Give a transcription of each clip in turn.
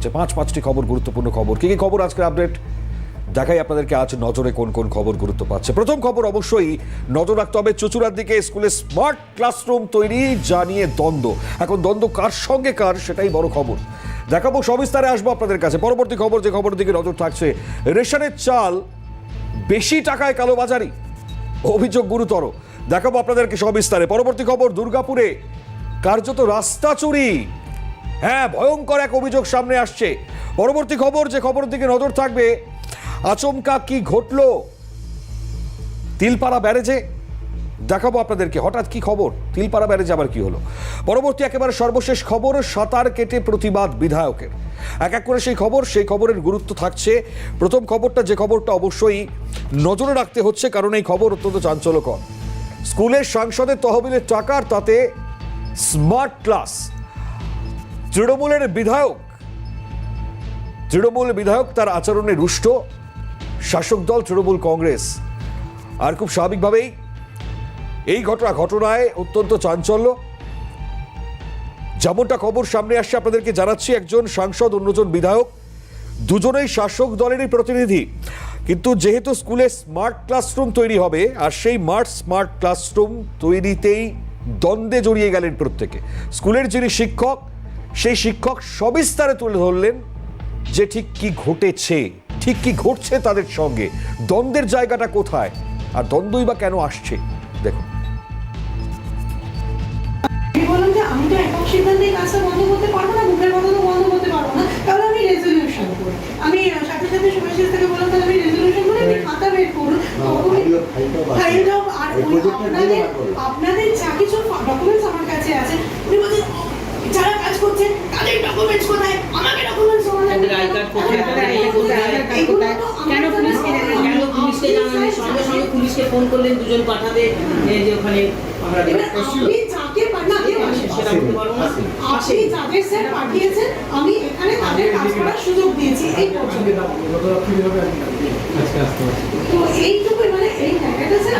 যে পাঁচ পাঁচটি খবর গুরুত্বপূর্ণ খবর। কি কি খবর আজকের আপডেট দেখাই আপনাদেরকে আজ নজরে কোন কোন খবর গুরুত্ব পাচ্ছে। প্রথম খবর অবশ্যই নজর রাখতে হবে চুচুড়ার দিকে স্কুলে স্মার্ট ক্লাসরুম তৈরি জানিয়ে দ্বন্দ্ব। এখন দ্বন্দ্ব কার সঙ্গে কার সেটাই বড় খবর। দেখাবো সবিস্তারে আসব আপনাদের কাছে। পরবর্তী খবর, যে খবরের দিকে নজর থাকছে, রেশনের চাল বেশি টাকায় কালোবাজারি। অভিযোগ গুরুতর। দেখাবো আপনাদেরকে সবিস্তারে। পরবর্তী খবর, দুর্গাপুরে কার্যত রাস্তা চুরি। হ্যাঁ ভয়ঙ্কর এক অভিযোগ সামনে আসছে। পরবর্তী খবর, যে খবরের দিকে নজর থাকবে, আচমকা কি ঘটলো? তিলপাড়া ব্যারেজে দেখাবো আপনাদেরকে। হঠাৎ কি খবর? তিলপাড়া ব্যারেজে আবার কি হলো? পরবর্তী একেবারে সর্বশেষ খবর, সাঁতার কেটে প্রতিবাদ বিধায়কের। এক এক করে সেই খবর, সেই খবরের গুরুত্ব থাকছে। প্রথম খবরটা, যে খবরটা অবশ্যই নজরে রাখতে হচ্ছে, কারণ এই খবর অত্যন্ত চাঞ্চল্যকর। স্কুলের সাংসদের তহবিলের টাকার তাতে স্মার্ট ক্লাস তৃণমূলের বিধায়ক। তৃণমূল বিধায়ক তার আচরণে রুষ্ট। শাসক দল, তৃণমূল কংগ্রেস। আর খুব স্বাভাবিকভাবেই এই ঘটনা, ঘটনায় অত্যন্ত চাঞ্চল্য। যেমনটা খবর সামনে আসছে, আপনাদেরকে জানাচ্ছি একজন সাংসদ, অন্যজন বিধায়ক। দুজনেই শাসক দলেরই প্রতিনিধি। কিন্তু যেহেতু স্কুলে স্মার্ট ক্লাসরুম তৈরি হবে, আর সেই মার্ট স্মার্ট ক্লাসরুম তৈরিতেই দ্বন্দ্বে জড়িয়ে গেলেন প্রত্যেকে। স্কুলের যিনি শিক্ষক সেই শিক্ষক সবিস্তারে তুলে ধরলেন যে ঠিক কি ঘটেছে ঠিক কি ঘটছে তাদের সঙ্গে দ্বন্দ্বের জায়গাটা কোথায় আর দ্বন্দ্বই বা কেন আসছে? দেখুন। আমি বললাম যে আমি তো একক সিদ্ধান্তে কাজটা বন্ধ করতে পারব না মুখের কথা তো বন্ধ করতে পারব না তাহলে আমি রেজলিউশন করি আমি সাথে সাথে সুভাষিস থেকে বললাম তাহলে আমি রেজলিউশন করে আপনি খাতা বের করুন তখনই আর এই ওই project টা আপনাদের। আপনাদের যা কিছু ডকুমেন্টস আমার কাছে আছে উনি বলছেন যারা কাজ করছে তাদের ডকুমেন্টস কোথায়? আমাকে ডকুমেন্টস তাদের আই কার্ড কোথায় তাদের এই কোথায় এগুলো তো কেন পুলিশকে কেন পুলিশকে জানালেন? সঙ্গে সঙ্গে পুলিশকে ফোন করলেন দুজন পাঠাবে যে ওখানে পাহারা দেবে এবার আপনি যাকে পাঠান কেউ আসে সেটা বলতে পারব না আপনি যাদের স্যার পাঠিয়েছেন আমি এখানে তাদের কাজ করার সুযোগ দিয়েছি। এই পর্যন্ত তো মানে এই জায়গাটা স্যার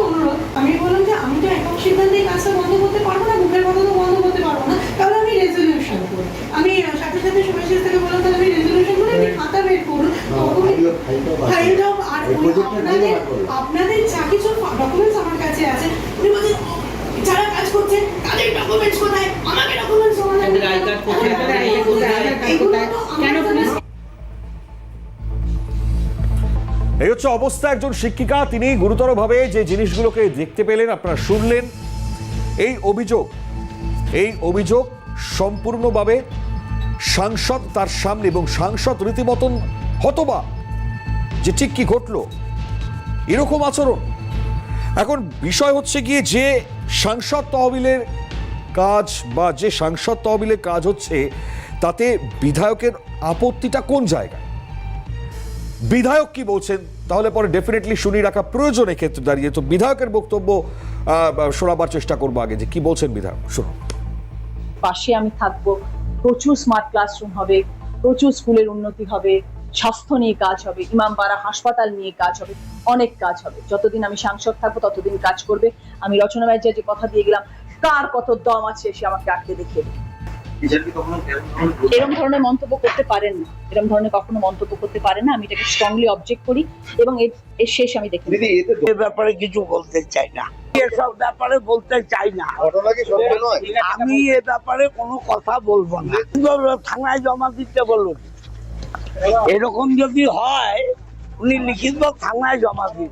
অনুরোধ। আমি বললাম যে আমি তো একক সিদ্ধান্তে কাজটা বন্ধ করতে পারব না মুখের কথা তো বন্ধ করতে পারব না তাহলে আমি রেজলিউশন করি আমি আহ, সাথে সাথে সুভাষিস থেকে বললাম তাহলে আমি রেজলিউশন করে আপনি খাতা বের করুন আর আপনাদের আপনাদের যা কিছু ডকুমেন্টস আমার কাছে আছে উনি বলছেন যারা কাজ করছে তাদের ডকুমেন্টস কোথায়? আমাকে ডকুমেন্টস এই হচ্ছে অবস্থা একজন শিক্ষিকা তিনি গুরুতরভাবে যে জিনিসগুলোকে দেখতে পেলেন আপনারা শুনলেন। এই অভিযোগ এই অভিযোগ সম্পূর্ণভাবে সাংসদ তার সামনে এবং সাংসদ রীতিমতন হতবা যে ঠিক কি ঘটলো? এরকম আচরণ। এখন বিষয় হচ্ছে গিয়ে যে সাংসদ তহবিলের কাজ বা যে সাংসদ তহবিলের কাজ হচ্ছে, তাতে বিধায়কের আপত্তিটা কোন জায়গায়? বিধায়ক কি বলছেন? তাহলে পরে ডেফিনেটলি শুনি রাখা প্রয়োজন ক্ষেত্রে দাঁড়িয়ে। তো বিধায়কের বক্তব্য শোনাবার চেষ্টা করব আগে যে কি বলছেন বিধায়ক? শুনুন। পাশে আমি থাকব। প্রচুর স্মার্ট ক্লাসরুম হবে, প্রচুর স্কুলের উন্নতি হবে স্বাস্থ্য নিয়ে কাজ হবে ইমামবাড়া হাসপাতাল নিয়ে কাজ হবে অনেক কাজ হবে। যতদিন আমি সাংসদ থাকব ততদিন কাজ করবে। আমি রচনা ব্যাচার্য যে কথা দিয়ে গেলাম কার কত দম আছে সে আমাকে আটকে দেখিয়ে দেবে। এরকম ধরনের মন্তব্য করতে পারেন না। এরকম ধরনের কখনো মন্তব্য করতে পারেন না। আমি এটাকে স্ট্রংলি অবজেক্ট করি এবং এর এর শেষ আমি দেখি নেব। এ ব্যাপারে কিছু বলতে চাই না। এসব ব্যাপারে বলতে চাই না। ঘটনা কি সত্য নয়? আমি এ ব্যাপারে কোনো কথা বলব না। থানায় জমা দিতে বলুন। এরকম যদি হয় উনি লিখিত থানায় জমা দিন।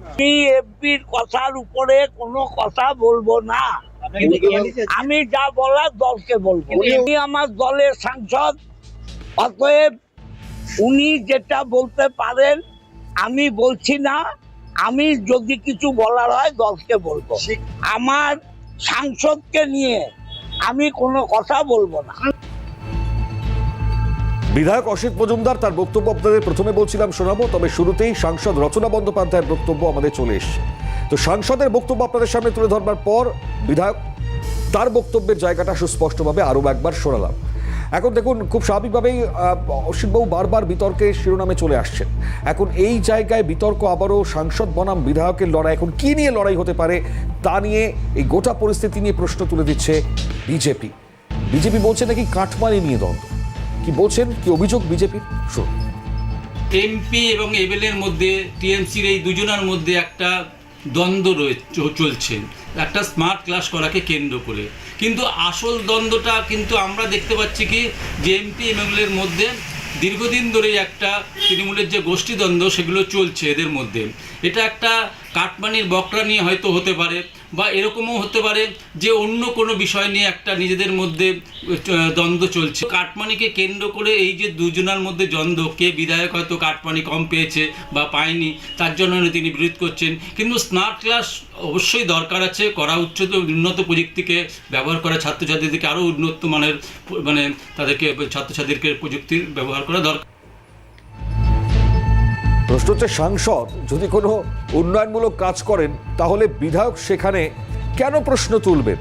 এফবির কথার উপরে কোনো কথা বলব না। আমি যা বলার দলকে বলব। উনি আমার দলের সাংসদ। অতএব উনি যেটা বলতে পারেন আমি বলছি না। আমি যদি কিছু বলার হয় দলকে বলব। আমার সাংসদকে নিয়ে আমি কোনো কথা বলব না। বিধায়ক অসিত মজুমদার তার বক্তব্য আপনাদের প্রথমে বলছিলাম শোনাবো, তবে শুরুতেই সাংসদ রচনা বন্দ্যোপাধ্যায়ের বক্তব্য আমাদের চলে এসছে। তো সাংসদের বক্তব্য আপনাদের সামনে তুলে ধরবার পর বিধায়ক তার বক্তব্যের জায়গাটা সুস্পষ্টভাবে আরও একবার শোনালাম। এখন দেখুন, খুব স্বাভাবিকভাবেই অসিতবাবু বারবার বিতর্কের শিরোনামে চলে আসছেন। এখন এই জায়গায় বিতর্ক আবারও সাংসদ বনাম বিধায়কের লড়াই, এখন কি নিয়ে লড়াই হতে পারে তা নিয়ে এই গোটা পরিস্থিতি নিয়ে প্রশ্ন তুলে দিচ্ছে বিজেপি। বিজেপি বলছে নাকি কাঠমানি নিয়ে দ্বন্দ্ব। কি বলছেন? কি অভিযোগ বিজেপির? শুনুন। এমপি এবং এমএলএর মধ্যে টিএমসির এই দুজনের মধ্যে একটা দ্বন্দ্ব রয়ে চ- চলছে। একটা স্মার্ট ক্লাস করাকে কেন্দ্র করে। কিন্তু আসল দ্বন্দ্বটা কিন্তু আমরা দেখতে পাচ্ছি কি, যে এমপি এমএলএর মধ্যে দীর্ঘদিন ধরেই একটা তৃণমূলের যে গোষ্ঠীদ্বন্দ্ব, সেগুলো চলছে এদের মধ্যে। এটা একটা কাটমানির বকরা নিয়ে হয়তো হতে পারে। বা এরকমও হতে পারে যে অন্য কোনো বিষয় নিয়ে একটা নিজেদের মধ্যে দ্বন্দ্ব চলছে। কাটমানিকে কেন্দ্র করে এই যে দুজনের মধ্যে দ্বন্দ্ব, কে বিধায়ক হয়তো কাটমানি কম পেয়েছে বা পায়নি, তার জন্য তিনি বিরোধ করছেন। কিন্তু স্মার্ট ক্লাস অবশ্যই দরকার আছে, করা উচ্চত উন্নত প্রযুক্তিকে ব্যবহার করা ছাত্রছাত্রীদেরকে আরও উন্নত মানের মানে তাদেরকে ছাত্রছাত্রীদেরকে প্রযুক্তির ব্যবহার করা দরকার। প্রশ্ন হচ্ছে সাংসদ, যদি কোনো উন্নয়নমূলক কাজ করেন, তাহলে বিধায়ক সেখানে কেন প্রশ্ন তুলবেন?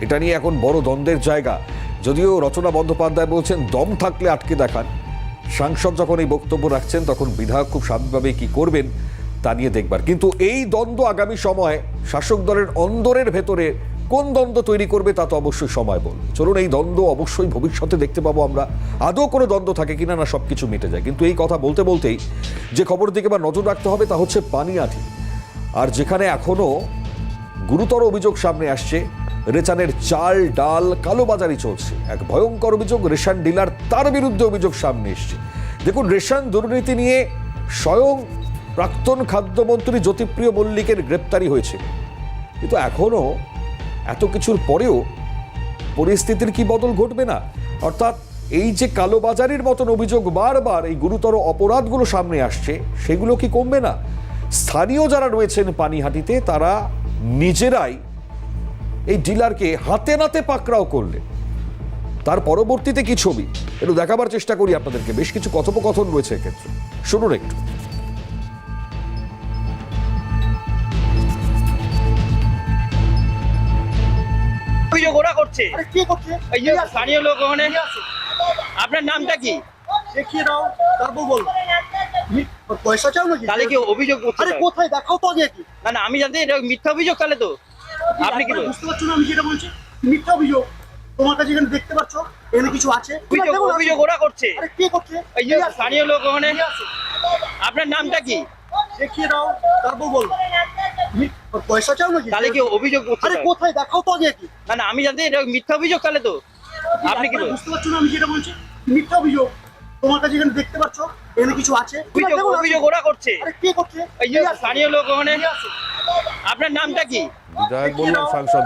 এটা নিয়ে এখন বড় দ্বন্দ্বের জায়গা। যদিও রচনা বন্দ্যোপাধ্যায় বলছেন, দম থাকলে আটকে দেখান। সাংসদ যখন এই বক্তব্য রাখছেন, তখন বিধায়ক খুব স্বাভাবিকভাবে কি করবেন, তা নিয়ে দেখবার। কিন্তু এই দ্বন্দ্ব আগামী সময়ে শাসক দলের অন্দরের ভেতরে কোন দ্বন্দ্ব তৈরি করবে তা তো অবশ্যই সময় বলবে। চলুন, এই দ্বন্দ্ব অবশ্যই ভবিষ্যতে দেখতে পাবো আমরা। আদৌ কোনো দ্বন্দ্ব থাকে কিনা না সব কিছু মিটে যায়। কিন্তু এই কথা বলতে বলতেই যে খবর দিকে বা নজর রাখতে হবে তা হচ্ছে পানিয়াঠি। আর যেখানে এখনও গুরুতর অভিযোগ সামনে আসছে, রেচানের চাল, ডাল, কালোবাজারি চলছে। এক ভয়ঙ্কর অভিযোগ, রেশন ডিলার তার বিরুদ্ধে অভিযোগ সামনে এসছে। দেখুন, রেশন দুর্নীতি নিয়ে স্বয়ং প্রাক্তন খাদ্যমন্ত্রী জ্যোতিপ্রিয় মল্লিকের গ্রেপ্তারি হয়েছে। কিন্তু এখনও এত কিছুর পরেও পরিস্থিতির কি বদল ঘটবে না? অর্থাৎ এই যে কালোবাজারির মতন অভিযোগ বারবার এই গুরুতর অপরাধগুলো সামনে আসছে, সেগুলো কি কমবে না? স্থানীয় যারা রয়েছেন পানিহাটিতে, তারা নিজেরাই এই ডিলারকে হাতে নাতে পাকড়াও করলেন। তার পরবর্তীতে কি ছবি? একটু দেখাবার চেষ্টা করি আপনাদেরকে। বেশ কিছু কথোপকথন রয়েছে এক্ষেত্রে। শুনুন একটু। ওরা করছে? কে করছে? এই যে স্থানীয় লোক ওখানে। আপনার নামটা কি? দেখিয়ে দাও তারপর বল। পয়সা চাও নাকি? তাহলে কি অভিযোগ করছে আরে কোথায়? দেখাও তো আগে কি না না আমি জানতে এটা মিথ্যা অভিযোগ তাহলে তো। আপনি কি বুঝতে পারছ না আমি যেটা বলছি? মিথ্যা অভিযোগ। তোমার কাছে এখানে দেখতে পাচ্ছ এখানে কিছু আছে। অভিযোগ অভিযোগ ওরা করছে। আরে কে করছে? এই যে স্থানীয় লোক ওখানে। আপনার নামটা কি? দেখিয়ে দাও তারপর বল। পয়সা চাও নাকি? তাহলে কি অভিযোগ আরে কোথায়? দেখাও তো আগে কি। না না আমি জানতে এটা মিথ্যা অভিযোগ তাহলে তো। আপনি কি বুঝতে পারছ না আমি যেটা বলছি? মিথ্যা অভিযোগ। তোমার কাছে এখানে দেখতে পাচ্ছ এখানে কিছু আছে? অভিযোগ দেখো না। অভিযোগ ওরা করছে। আরে কে করছে? এই যে স্থানীয় লোক ওখানে। আপনার নামটা কি? বিধায়ক সাংসদ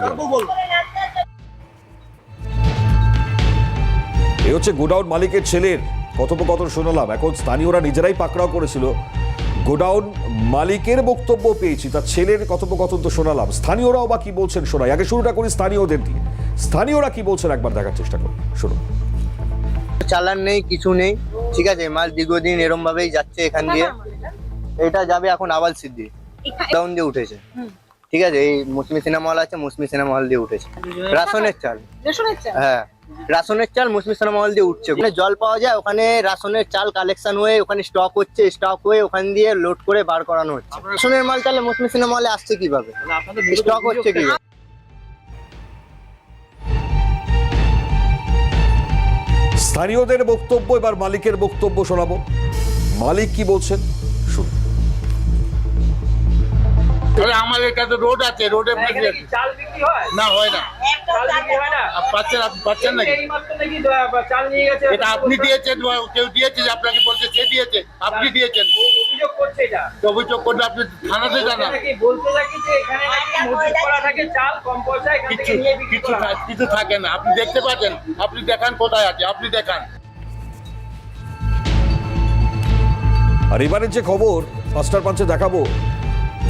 এ হচ্ছে গোডাউন মালিকের ছেলের। কথোপকথন শোনালাম। এখন স্থানীয়রা নিজেরাই পাকড়াও করেছিল। গোডাউন মালিকের বক্তব্য পেয়েছি তার ছেলের কথোপকথন তো শোনালাম। স্থানীয়রাও বা কি বলছেন শোনাই। আগে শুরুটা করি স্থানীয়দের দিয়ে। স্থানীয়রা কি বলছেন একবার দেখার চেষ্টা করুন। শুনুন। চালান নেই কিছু নেই। ঠিক আছে মাল দীর্ঘদিন এরম ভাবেই যাচ্ছে এখান দিয়ে। এটা যাবে এখন আবাল সিদ্ধি। ডাউন দিয়ে উঠেছে। ঠিক আছে এই মুসমি সিনেমা হল আছে মুসমি সিনেমা হল দিয়ে উঠেছে। রাশনের চাল? হ্যাঁ। রাশনের চাল মুসমি সিনেমা হল দিয়ে উঠছে। ওখানে জল পাওয়া যায় ওখানে রাশনের চাল কালেকশন হয়ে ওখানে স্টক হচ্ছে স্টক হয়ে ওখান দিয়ে লোড করে বার করানো হচ্ছে। রাশনের মাল তাহলে মুসমি সিনেমা হলে আসছে কীভাবে? স্টক হচ্ছে কীভাবে? স্থানীয়দের বক্তব্য এবার মালিকের বক্তব্য শোনাবো। মালিক কি বলছেন? তবে আমাদের কাছে রোড আছে রোডে চাল বিক্রি হয়? না হয় না। হয় পাচ্ছেন আপনি পাচ্ছেন নাকি? এই মাত্র নাকি দ- চাল নিয়ে গেছে। এটা আপনি দিয়েছেন কেউ দিয়েছে যে আপনাকে বলছে সে দিয়েছে আপনি দিয়েছেন। অভিযোগ করলে আপনি থানাতে জানান। নাকি বলতে থাকি যে এখানে নাকি মজুত করা থাকে চাল কম পয়সায় এখান কিছু থেকে নিয়ে বিক্রি কিছু করা। থা- কিছু থাকে না। আপনি দেখতে পাচ্ছেন আপনি দেখান কোথায় আছে আপনি দেখান। আর এবারের যে খবর পাঁচটার পাঁচে দেখাবো।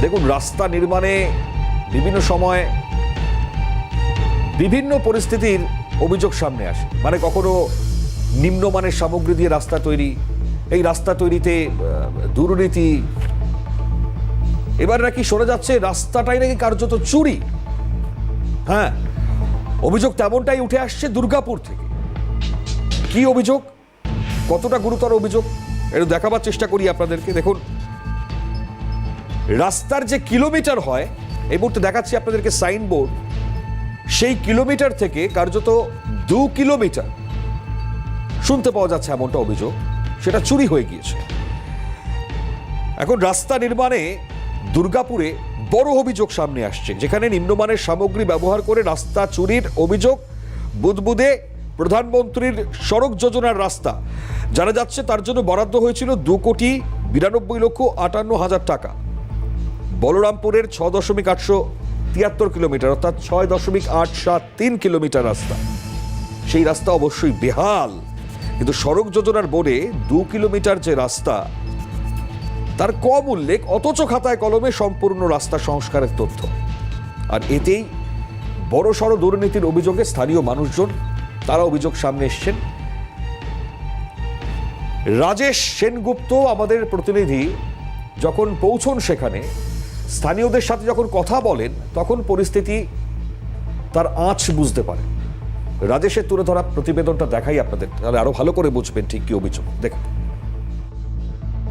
দেখুন, রাস্তা নির্মাণে বিভিন্ন সময় বিভিন্ন পরিস্থিতির অভিযোগ সামনে আসে। মানে কখনো নিম্নমানের সামগ্রী দিয়ে রাস্তা তৈরি, এই রাস্তা তৈরিতে দুর্নীতি। এবার নাকি শোনা যাচ্ছে, রাস্তাটাই নাকি কার্যত চুরি। হ্যাঁ অভিযোগ তেমনটাই উঠে আসছে দুর্গাপুর থেকে। কি অভিযোগ? কতটা গুরুতর অভিযোগ? একটু দেখাবার চেষ্টা করি আপনাদেরকে। দেখুন রাস্তার যে কিলোমিটার হয়, এই মুহূর্তে দেখাচ্ছি আপনাদেরকে সাইনবোর্ড সেই কিলোমিটার থেকে কার্যত দু কিলোমিটার শুনতে পাওয়া যাচ্ছে এমনটা অভিযোগ। সেটা চুরি হয়ে গিয়েছে। এখন রাস্তা নির্মাণে দুর্গাপুরে বড় অভিযোগ সামনে আসছে। যেখানে নিম্নমানের সামগ্রী ব্যবহার করে রাস্তা চুরির অভিযোগ বুদবুদে প্রধানমন্ত্রীর সড়ক যোজনার রাস্তা। জানা যাচ্ছে তার জন্য বরাদ্দ হয়েছিল দু কোটি বিরানব্বই লক্ষ আটান্ন হাজার টাকা। বলরামপুরের ছ দশমিক আটশো তিয়াত্তর কিলোমিটার, অর্থাৎ ছয় দশমিক আট সাত তিন কিলোমিটার রাস্তা। সেই রাস্তা অবশ্যই বেহাল। কিন্তু সড়ক যোজনার বোর্ডে দু কিলোমিটার যে রাস্তা, তার কম উল্লেখ, অথচ খাতায় কলমে সম্পূর্ণ রাস্তা সংস্কারের তথ্য। আর এতেই বড় সড় দুর্নীতির অভিযোগে স্থানীয় মানুষজন, তারা অভিযোগ সামনে এসছেন। রাজেশ সেনগুপ্ত, আমাদের প্রতিনিধি, যখন পৌঁছন সেখানে স্থানীয়দের সাথে যখন কথা বলেন, তখন পরিস্থিতি তার আঁচ বুঝতে পারে। রাজেশের তুলে ধরা প্রতিবেদনটা দেখাই আপনাদের, তাহলে আরও ভালো করে বুঝবেন ঠিক কি অভিযোগ। দেখুন।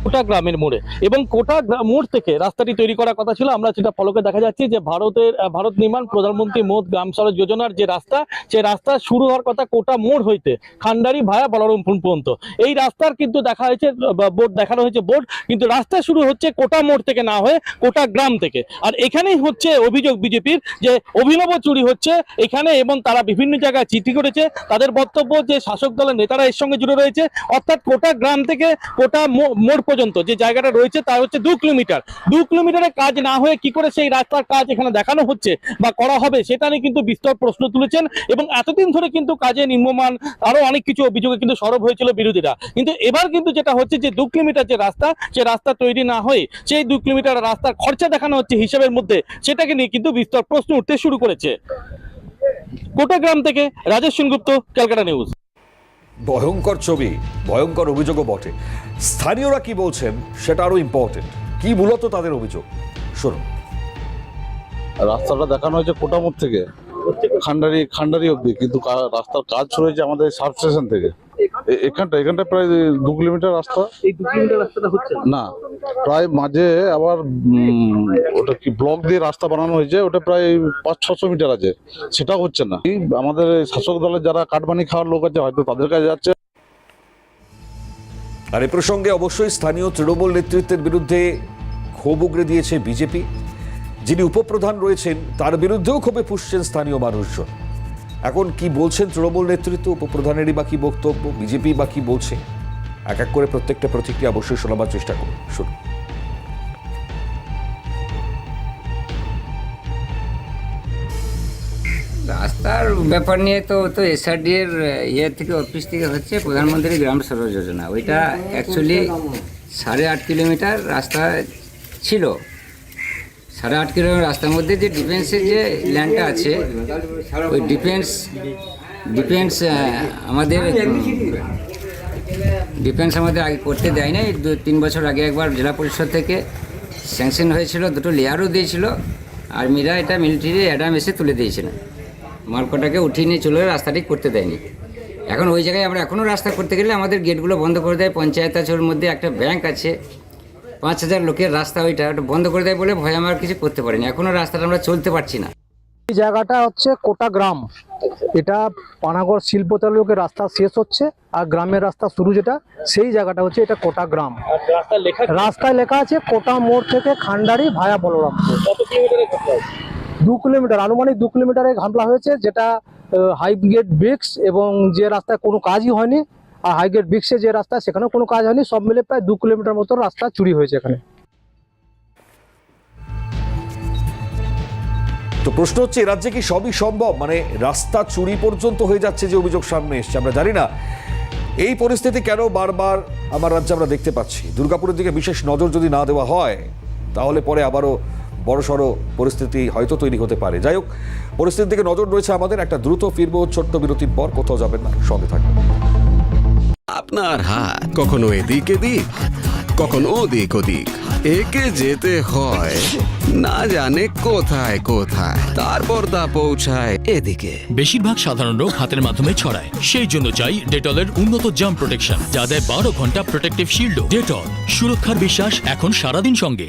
কোটা গ্রামের মোড়ে। এবং কোটা মোড় থেকে রাস্তাটি তৈরি করার কথা ছিল। আমরা যেটা ফলকে দেখা যাচ্ছে যে ভারতের ভারত নির্মাণ প্রধানমন্ত্রী মোদ গ্রাম সড়ক যোজনার যে রাস্তা সেই রাস্তা শুরু হওয়ার কথা কোটা মোড় হইতে খান্ডারি ভায়া বলরামপুর পর্যন্ত। এই রাস্তার কিন্তু দেখা হয়েছে বোর্ড দেখানো হয়েছে বোর্ড, কিন্তু রাস্তা শুরু হচ্ছে কোটা মোড় থেকে না হয়ে কোটা গ্রাম থেকে। আর এখানেই হচ্ছে অভিযোগ বিজেপির যে অভিনব চুরি হচ্ছে এখানে এবং তারা বিভিন্ন জায়গায় চিঠি করেছে। তাদের বক্তব্য যে শাসক দলের নেতারা এর সঙ্গে জুড়ে রয়েছে। অর্থাৎ কোটা গ্রাম থেকে কোটা মোড় পর্যন্ত যে জায়গাটা রয়েছে তা হচ্ছে দু কিলোমিটার। দু কিলোমিটারের কাজ না হয়ে কি করে সেই রাস্তার কাজ এখানে দেখানো হচ্ছে বা করা হবে সেটা নিয়ে কিন্তু বিস্তর প্রশ্ন তুলেছেন এবং এতদিন ধরে কিন্তু কাজে নিম্নমান আরও অনেক কিছু অভিযোগে কিন্তু সরব হয়েছিল বিরোধীরা। কিন্তু এবার কিন্তু যেটা হচ্ছে যে দু কিলোমিটার যে রাস্তা, সে রাস্তা তৈরি না হয়ে সেই দু কিলোমিটার রাস্তার খরচা দেখানো হচ্ছে হিসাবের মধ্যে সেটাকে নিয়ে কিন্তু বিস্তর প্রশ্ন উঠতে শুরু করেছে। কোটা গ্রাম থেকে রাজেশ সেনগুপ্ত, ক্যালকাটা নিউজ। ভয়ঙ্কর ছবি, ভয়ঙ্কর অভিযোগও বটে। স্থানীয়রা কি বলছেন, সেটা আরও ইম্পর্টেন্ট কি মূলত তাদের অভিযোগ? শুনুন। রাস্তাটা দেখানো হয়েছে কোটামোড় থেকে। খান্ডারি খান্ডারি অব্দি কিন্তু রাস্তার কাজ শুরু হয়েছে আমাদের সাব স্টেশন থেকে। এখানটা এখানটা প্রায় দু কিলোমিটার রাস্তা। এই দু কিলোমিটার রাস্তাটা হচ্ছে না? প্রায় মাঝে আবার ওটা কি ব্লক দিয়ে রাস্তা বানানো হয়েছে ওটা প্রায় পাঁচ ছশো মিটার আছে। সেটাও হচ্ছে না। আমাদের শাসক দলের যারা কাটমানি খাওয়ার লোক আছে হয়তো তাদের কাছে যাচ্ছে। আর এ প্রসঙ্গে অবশ্যই স্থানীয় তৃণমূল নেতৃত্বের বিরুদ্ধে ক্ষোভ উগড়ে দিয়েছে বিজেপি। যিনি উপপ্রধান রয়েছেন তার বিরুদ্ধেও ক্ষোভে ফুসছেন স্থানীয় মানুষজন। এখন কি বলছেন তৃণমূল নেতৃত্ব? উপপ্রধানেরই বা বক্তব্য? বিজেপি বা কি বলছে? এক এক করে প্রত্যেকটা প্রতিক্রিয়া অবশ্যই শোনাবার চেষ্টা করুন। শুনুন। রাস্তার ব্যাপার নিয়ে তো তো এসআরডি এর ইয়ে থেকে, অফিস থেকে হচ্ছে প্রধানমন্ত্রী গ্রাম সড়ক যোজনা। ওইটা অ্যাকচুয়ালি সাড়ে আট কিলোমিটার রাস্তা ছিল। সাড়ে আট কিলোমিটার রাস্তার মধ্যে যে ডিফেন্সের যে ল্যান্ডটা আছে, ওই ডিফেন্স ডিফেন্স আমাদের ডিফেন্স আমাদের আগে করতে দেয় নাই দু, তিন বছর আগে একবার জেলা পরিষদ থেকে স্যাংশন হয়েছিল, দুটো লেয়ারও দিয়েছিল। আর্মিরা এটা মিলিটারি অ্যাডাম এসে তুলে দিয়েছিল। মালকটাকে উঠিয়ে নিয়ে চলে রাস্তাটি করতে দেয়নি। এখন ওই জায়গায় আমরা এখনও রাস্তা করতে গেলে আমাদের গেটগুলো বন্ধ করে দেয়। পঞ্চায়েত আছে, ওর মধ্যে একটা ব্যাংক আছে। পাঁচ হাজার লোকের রাস্তা ওইটা ওটা বন্ধ করে দেয় বলে ভয় আমার কিছু করতে পারিনি। এখনও রাস্তাটা আমরা চলতে পারছি না। এই জায়গাটা হচ্ছে কোটা গ্রাম। এটা পানাগড় শিল্প তালুকের রাস্তা শেষ হচ্ছে আর গ্রামের রাস্তা শুরু যেটা সেই জায়গাটা হচ্ছে এটা কোটা গ্রাম। রাস্তায় লেখা আছে কোটা মোড় থেকে খান্ডারি ভায়া বলরামপুর। দু কিলোমিটার আনুমানিক দু কিলোমিটারে ঘামলা হয়েছে যেটা হাইগ্রেড ব্রিক্স এবং যে রাস্তায় কোনো কাজই হয়নি আর হাইগ্রেড ব্রিক্সে যে রাস্তা, সেখানেও কোনো কাজ হয়নি, সব মিলে প্রায় দু কিলোমিটার মতো রাস্তা চুরি হয়েছে এখানে। তো প্রশ্ন হচ্ছে রাজ্যে কি সবই সম্ভব? মানে রাস্তা চুরি পর্যন্ত হয়ে যাচ্ছে যে অভিযোগ সামনে এসছে, আমরা জানি না। এই পরিস্থিতি কেন বারবার আমার রাজ্যে আমরা দেখতে পাচ্ছি? দুর্গাপুরের দিকে বিশেষ নজর যদি না দেওয়া হয়, তাহলে পরে আবারও বড়সড় পরিস্থিতি হয়তো তৈরি হতে পারে। যাই হোক, পরিস্থিতির দিকে নজর রয়েছে আমাদের, একটা দ্রুত ফিরবো ছোট্ট বিরতির পর, কোথাও যাবেন না, সঙ্গে থাকবেন আপনার হাত। কখনো এদিক এদিক কখনো ওদিক ওদিক। একে যেতে হয় না জানে কোথায় কোথায়। তারপর তা পৌঁছায় এদিকে। বেশিরভাগ সাধারণ রোগ হাতের মাধ্যমে ছড়ায়। সেই জন্য চাই ডেটলের উন্নত জাম প্রোটেকশন যা দেয় বারো ঘণ্টা প্রোটেক্টিভ শিল্ড ডেটল সুরক্ষার বিশ্বাস এখন সারাদিন সঙ্গে।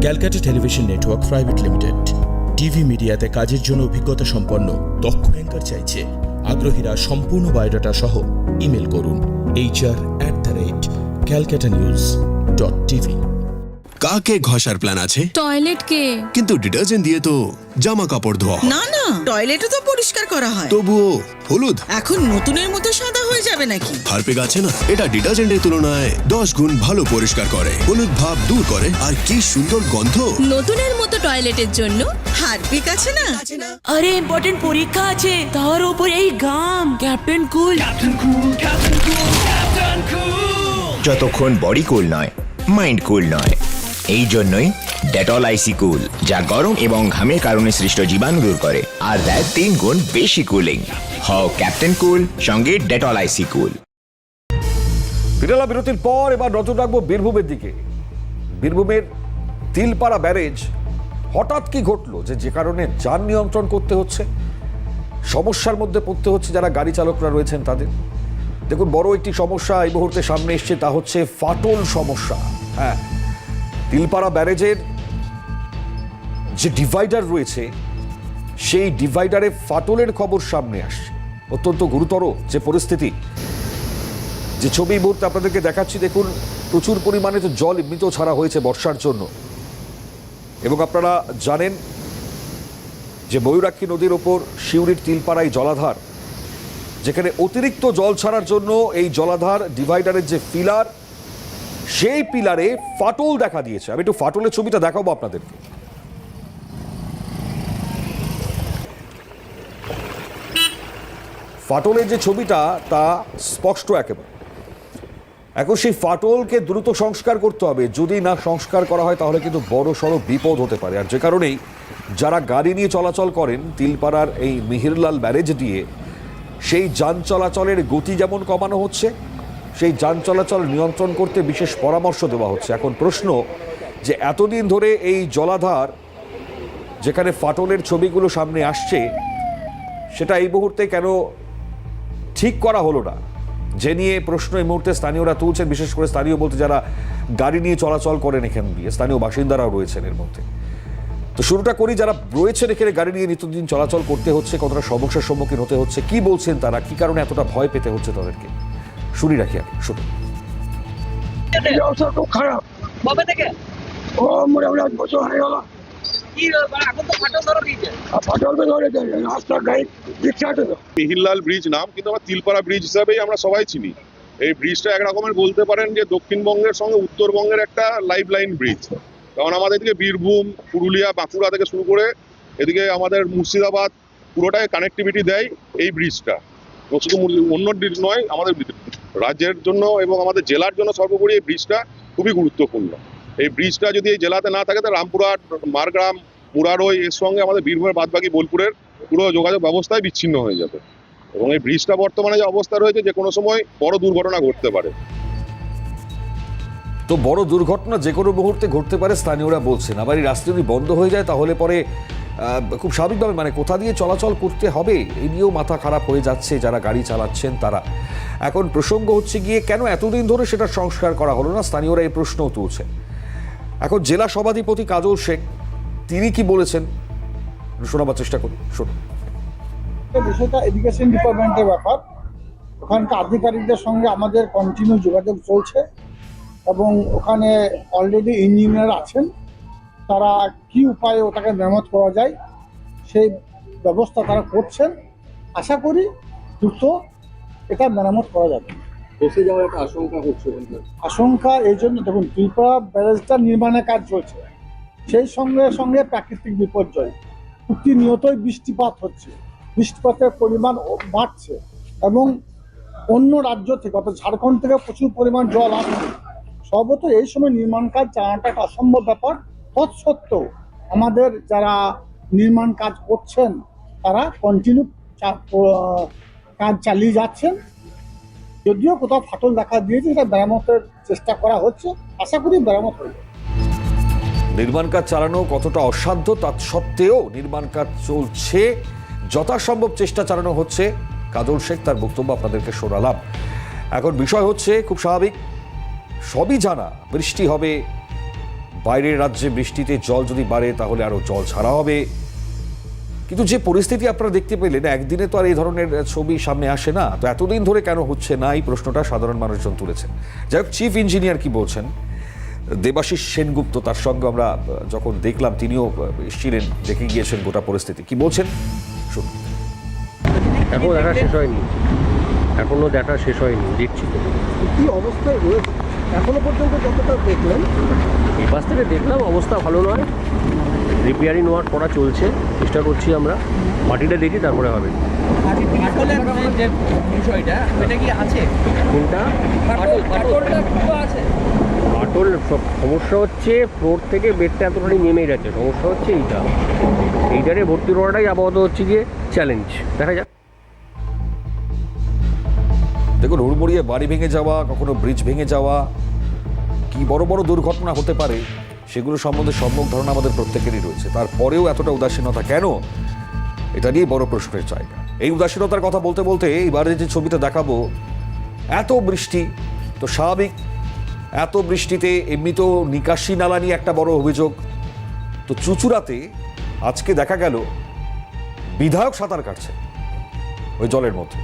Calcutta television network private limited. TV মিডিয়াতে কাজের জন্য অভিজ্ঞতা সম্পন্ন, দক্ষ অ্যাঙ্কার চাইছে। আগ্রহীরা সম্পূর্ণ বায়োডাটা সহ ইমেল করুন। HR at the rate Calcutta news dot TV কাকে ঘষার প্ল্যান আছে? টয়লেট কে। কিন্তু ডিটারজেন্ট দিয়ে তো জামা কাপড় ধোয়া হয়। না না টয়লেটও তো পরিষ্কার করা হয়। তবুও হলুদ? এখন নতুনের মতো সাদা হয়ে যাবে নাকি? হারপিক আছে না? এটা ডিটারজেন্টের তুলনায় দশ গুণ ভালো পরিষ্কার করে। হলুদ ভাব দূর করে। আর কি সুন্দর গন্ধ। নতুনের মতো টয়লেটের জন্য। হারপিক আছে না? আরে ইম্পর্টেন্ট পরীক্ষা আছে। তার উপর এই গাম। ক্যাপ্টেন কুল যতক্ষণ বডি কুল নয় মাইন্ড কুল নয়। এই জন্যই ডেটল আইসি কুল যা গরম এবং ঘামের কারণে সৃষ্ট জীবাণু দূর করে, আর দেয় তিন গুণ বেশি কুলিং হও ক্যাপ্টেন কুল সঙ্গে ডেটল আইসি কুল বিরলা বিরতির পর এবার নজর রাখব বীরভূমের দিকে। বীরভূমের তিলপাড়া ব্যারেজ, হঠাৎ কি ঘটলো যে যে কারণে যান নিয়ন্ত্রণ করতে হচ্ছে? সমস্যার মধ্যে পড়তে হচ্ছে যারা গাড়ি চালকরা রয়েছেন তাদের। দেখুন, বড় একটি সমস্যা এই মুহূর্তে সামনে এসছে, তা হচ্ছে ফাটল সমস্যা। হ্যাঁ তিলপাড়া ব্যারেজের যে ডিভাইডার রয়েছে, সেই ডিভাইডারে ফাটলের খবর সামনে আসছে। অত্যন্ত গুরুতর যে পরিস্থিতি। যে ছবি মুহূর্তে আপনাদেরকে দেখাচ্ছি, দেখুন, প্রচুর পরিমাণে তো জল এমনিতেও ছাড়া হয়েছে বর্ষার জন্য। এবং আপনারা জানেন যে ময়ূরাক্ষী নদীর ওপর শিউরির তিলপাড়াই জলাধার, যেখানে অতিরিক্ত জল ছাড়ার জন্য এই জলাধার ডিভাইডারের যে পিলার সেই পিলারে ফাটল দেখা দিয়েছে। আমি একটু ফাটলের ছবিটা দেখাবো আপনাদেরকে। ফাটলের যে ছবিটা, তা স্পষ্ট একেবারে। এখন সেই ফাটলকে দ্রুত সংস্কার করতে হবে। যদি না সংস্কার করা হয়, তাহলে কিন্তু বড় সড়ো বিপদ হতে পারে। আর যে কারণেই যারা গাড়ি নিয়ে চলাচল করেন, তিলপাড়ার এই মিহিরলাল ব্যারেজ দিয়ে, সেই যান চলাচলের গতি যেমন কমানো হচ্ছে সেই যান চলাচল নিয়ন্ত্রণ করতে বিশেষ পরামর্শ দেওয়া হচ্ছে। এখন প্রশ্ন যে এতদিন ধরে এই জলাধার যেখানে ফাটলের ছবিগুলো সামনে আসছে, সেটা এই মুহূর্তে কেন ঠিক করা হলো না? যে নিয়ে প্রশ্ন এই মুহূর্তে স্থানীয়রা তুলছেন, বিশেষ করে স্থানীয় বলতে যারা গাড়ি নিয়ে চলাচল করেন এখান দিয়ে, স্থানীয় বাসিন্দারাও রয়েছেন এর মধ্যে। তো শুরুটা করি, যারা রয়েছেন এখানে গাড়ি নিয়ে নিত্যদিন চলাচল করতে হচ্ছে, কতটা সমস্যার সম্মুখীন হতে হচ্ছে, কি বলছেন তারা, কি কারণে এতটা ভয় পেতে হচ্ছে তাদেরকে? শুনি রাখি অবস্থা খুব খারাপ। কবে থেকে? ও মোটামুটি বছর হয়ে গেল। তো মিহিরলাল ব্রিজ নাম কিন্তু আমরা তিলপাড়া ব্রিজ হিসাবেই আমরা সবাই চিনি। এই ব্রিজটা এক রকমের বলতে পারেন যে দক্ষিণবঙ্গের সঙ্গে উত্তরবঙ্গের একটা লাইফ লাইন ব্রিজ। কারণ আমাদের এদিকে বীরভূম পুরুলিয়া বাঁকুড়া থেকে শুরু করে এদিকে আমাদের মুর্শিদাবাদ পুরোটাই কানেক্টিভিটি দেয় এই ব্রিজটা। শুধু অন্য ব্রিজ নয় আমাদের রাজ্যের জন্য এবং আমাদের জেলার জন্য সর্বোপরি এই ব্রিজটা খুবই গুরুত্বপূর্ণ। এই ব্রিজটা যদি এই জেলাতে না থাকে তো রামপুরহাট, মারগ্রাম, মুরারই এর সঙ্গে আমাদের বীরভূমের বাদবাকি বোলপুরের পুরো যোগাযোগ ব্যবস্থায় বিচ্ছিন্ন হয়ে যাবে। এবং এই ব্রিজটা বর্তমানে যে অবস্থা রয়েছে, যে কোনো সময় বড় দুর্ঘটনা ঘটতে পারে। তো বড় দুর্ঘটনা যে কোনো মুহূর্তে ঘটতে পারে, স্থানীয়রা বলছেন। আবার এই রাস্তা যদি বন্ধ হয়ে যায়, তাহলে পরে খুব স্বাভাবিকভাবে মানে কোথা দিয়ে চলাচল করতে হবে এই নিয়েও মাথা খারাপ হয়ে যাচ্ছে যারা গাড়ি চালাচ্ছেন তারা। এখন প্রসঙ্গ হচ্ছে গিয়ে কেন এতদিন ধরে সেটা সংস্কার করা হলো না? স্থানীয়রা এই প্রশ্নও তুলছে। এখন জেলা সভাধিপতি কাজল শেখ, তিনি কি বলেছেন? শোনাবার চেষ্টা করি শুনুন। বিষয়টা এডুকেশন ডিপার্টমেন্টের ব্যাপার। ওখানকার আধিকারিকদের সঙ্গে আমাদের কন্টিনিউ যোগাযোগ চলছে এবং ওখানে অলরেডি ইঞ্জিনিয়ার আছেন। তারা কি উপায়ে ওটাকে মেরামত করা যায় সেই ব্যবস্থা তারা করছেন। আশা করি দ্রুত এটা মেরামত করা যাবে। বসে যাওয়ার একটা আশঙ্কা হচ্ছে আশঙ্কা এই জন্য দেখুন ত্রিপুরা ব্যারেজটা নির্মাণের কাজ চলছে। সেই সঙ্গে সঙ্গে প্রাকৃতিক বিপর্যয় প্রতিনিয়তই বৃষ্টিপাত হচ্ছে। বৃষ্টিপাতের পরিমাণ বাড়ছে এবং অন্য রাজ্য থেকে অর্থাৎ ঝাড়খণ্ড থেকে প্রচুর পরিমাণ জল আসছে। সর্বত এই সময় নির্মাণ কাজ চালানোটা একটা অসম্ভব ব্যাপার। তৎসত্ত্বেও আমাদের যারা নির্মাণ কাজ করছেন, তারা কন্টিনিউ কাজ চালিয়ে যাচ্ছেন। যদিও কোথাও ফাটল দেখা দিয়েছে, সেটা মেরামতের চেষ্টা করা হচ্ছে। আশা করি মেরামত যাবে। নির্মাণ কাজ চালানো কতটা অসাধ্য তা সত্ত্বেও নির্মাণ কাজ চলছে। যথাসম্ভব চেষ্টা চালানো হচ্ছে। কাজল শেখ তার বক্তব্য আপনাদেরকে শোনালাম। এখন বিষয় হচ্ছে, খুব স্বাভাবিক, সবই জানা। বৃষ্টি হবে বাইরের রাজ্যে বৃষ্টিতে জল যদি বাড়ে তাহলে আরও জল ছাড়া হবে। কিন্তু যে পরিস্থিতি আপনারা দেখতে পেলেন একদিনে তো আর এই ধরনের ছবি সামনে আসে না। তো এতদিন ধরে কেন হচ্ছে না? এই প্রশ্নটা সাধারণ মানুষজন তুলেছেন। যাই হোক চিফ ইঞ্জিনিয়ার কি বলছেন? দেবাশিস সেনগুপ্ত তার সঙ্গে আমরা যখন দেখলাম তিনিও এসেছিলেন দেখে গিয়েছেন গোটা পরিস্থিতি। কি বলছেন? শুনুন। এখনও দেখা শেষ হয়নি। এখনও দেখা শেষ হয়নি দেখছি কি অবস্থায় রয়েছে? এখনও পর্যন্ত যতটা দেখলেন এই পাশ থেকে দেখলাম অবস্থা ভালো নয়। রিপেয়ারিং ওয়ার্ক করা চলছে চেষ্টা করছি আমরা। মাটিটা দেখি তারপরে হবে। কোনটা? ফাটল সমস্যা হচ্ছে ফ্লোর থেকে বেডটা এতখানি নেমে গেছে। সমস্যা হচ্ছে এইটা। এইটারে ভর্তি করাটাই আপাতত হচ্ছে গিয়ে চ্যালেঞ্জ দেখা যাক। দেখুন, হুড়মুড়িয়ে বাড়ি ভেঙে যাওয়া, কখনো ব্রিজ ভেঙে যাওয়া, কি বড় বড় দুর্ঘটনা হতে পারে, সেগুলো সম্বন্ধে সম্যক ধারণা আমাদের প্রত্যেকেরই রয়েছে। তারপরেও এতটা উদাসীনতা কেন? এটা নিয়ে বড় প্রশ্নের জায়গা এই উদাসীনতার কথা বলতে বলতে এবারে যে ছবিটা দেখাবো, এত বৃষ্টি, তো স্বাভাবিক, এত বৃষ্টিতে এমনিতেও নিকাশি নালা নিয়ে একটা বড় অভিযোগ। তো চুচুড়াতে আজকে দেখা গেল, বিধায়ক সাঁতার কাটছে, ওই জলের মধ্যে।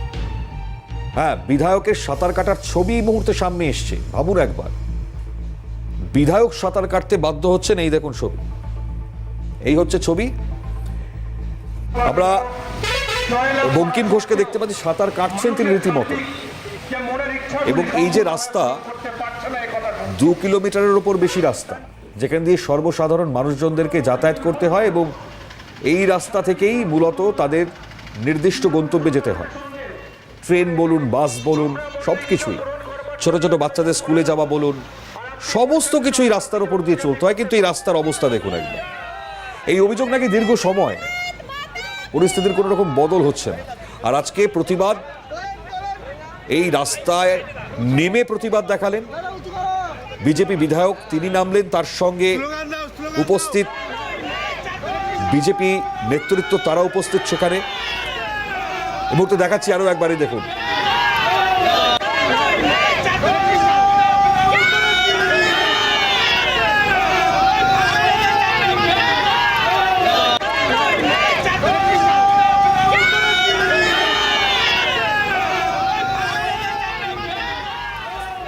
হ্যাঁ বিধায়কের সাঁতার কাটার ছবি মুহূর্তে সামনে এসছে। ভাবুন একবার। বিধায়ক সাঁতার কাটতে বাধ্য হচ্ছেন এই দেখুন ছবি। এই হচ্ছে ছবি। আমরা বঙ্কিম ঘোষকে দেখতে পাচ্ছি, সাঁতার কাটছেন তিনি রীতিমতো। এবং এই যে রাস্তা, দু কিলোমিটারের ওপর বেশি রাস্তা, যেখান দিয়ে সর্বসাধারণ মানুষজনদেরকে যাতায়াত করতে হয় এবং এই রাস্তা থেকেই মূলত তাদের নির্দিষ্ট গন্তব্যে যেতে হয়। ট্রেন বলুন, বাস বলুন সব কিছুই ছোট ছোট বাচ্চাদের স্কুলে যাওয়া বলুন, সমস্ত কিছুই রাস্তার ওপর দিয়ে চলতে। হয় কিন্তু এই রাস্তার অবস্থা দেখুন একবার। এই অভিযোগ নাকি দীর্ঘ সময়। পরিস্থিতির কোনো রকম বদল হচ্ছে না। আর আজকে প্রতিবাদ, এই রাস্তায় নেমে প্রতিবাদ দেখালেন। বিজেপি বিধায়ক, তিনি নামলেন, তার সঙ্গে উপস্থিত বিজেপি নেতৃত্ব তারা উপস্থিত সেখানে। এই মুহূর্তে দেখাচ্ছি আরও একবারই, দেখুন।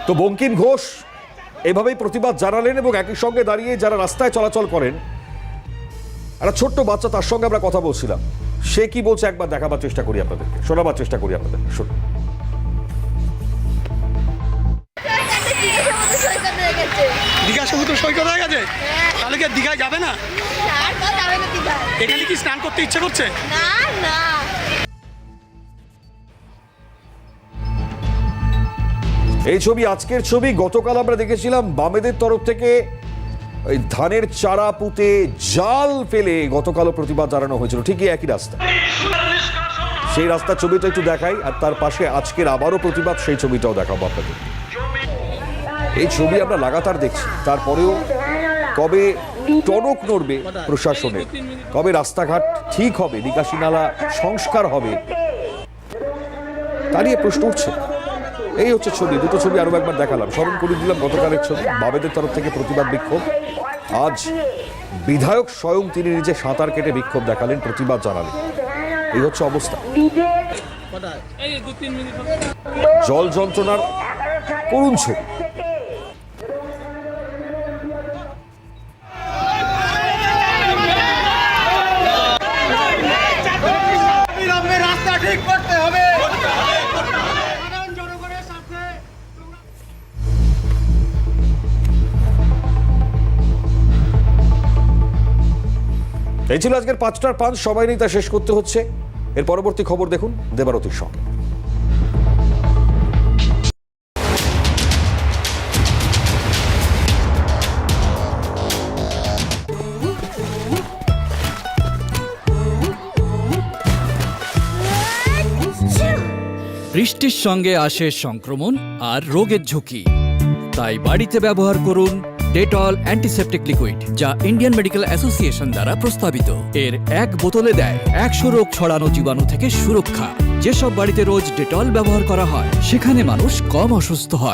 তো বঙ্কিম ঘোষ, এভাবেই প্রতিবাদ জানালেন এবং একই সঙ্গে দাঁড়িয়ে যারা রাস্তায় চলাচল করেন, একটা ছোট্ট বাচ্চা, তার সঙ্গে আমরা কথা বলছিলাম। সে কি বলছে একবার দেখাবার চেষ্টা করি আপনাদেরকে শোনাবার চেষ্টা করি আপনাদের শুনুন। দীঘা সমুদ্র সৈকত হয়ে গেছে? তাহলে কি আর দীঘায় যাবে না এখানে কি স্নান করতে ইচ্ছে করছে? এই ছবি আজকের ছবি গতকাল আমরা দেখেছিলাম বামেদের তরফ থেকে ওই ধানের চারা পুঁতে জাল ফেলে গতকালও প্রতিবাদ জানানো হয়েছিল। ঠিকই একই রাস্তা। সেই রাস্তার ছবিটা একটু দেখাই, আর তার পাশে আজকের আবারও প্রতিবাদ, সেই ছবিটাও দেখাবো আপনাদের। এই ছবি আমরা লাগাতার দেখছি। তারপরেও কবে টনক নড়বে প্রশাসনের? কবে রাস্তাঘাট ঠিক হবে? নিকাশি নালা সংস্কার হবে? তা নিয়ে প্রশ্ন উঠছে। এই হচ্ছে ছবি। দুটো ছবি আরও একবার দেখালাম। স্মরণ করে দিলাম গতকালের ছবি। বাবেদের তরফ থেকে প্রতিবাদ বিক্ষোভ। আজ বিধায়ক স্বয়ং তিনি নিজে সাঁতার কেটে বিক্ষোভ দেখালেন প্রতিবাদ জানালেন। এই হচ্ছে অবস্থা। জল যন্ত্রণার করুণ ছবি। এই ছিল আজকের পাঁচটার পাঁচ। সবাই নিয়ে তা শেষ করতে হচ্ছে। এর পরবর্তী খবর দেখুন দেবারতির সঙ্গে। বৃষ্টির সঙ্গে আসে সংক্রমণ আর রোগের ঝুঁকি। তাই বাড়িতে ব্যবহার করুন ডেটল অ্যান্টিসেপটিক লিকুইড যা ইন্ডিয়ান মেডিকেল অ্যাসোসিয়েশন দ্বারা প্রস্তাবিত। এর এক বোতলে দেয় একশো রোগ ছড়ানো জীবাণু থেকে সুরক্ষা। যেসব বাড়িতে রোজ ডেটল ব্যবহার করা হয়, সেখানে মানুষ কম অসুস্থ হয়।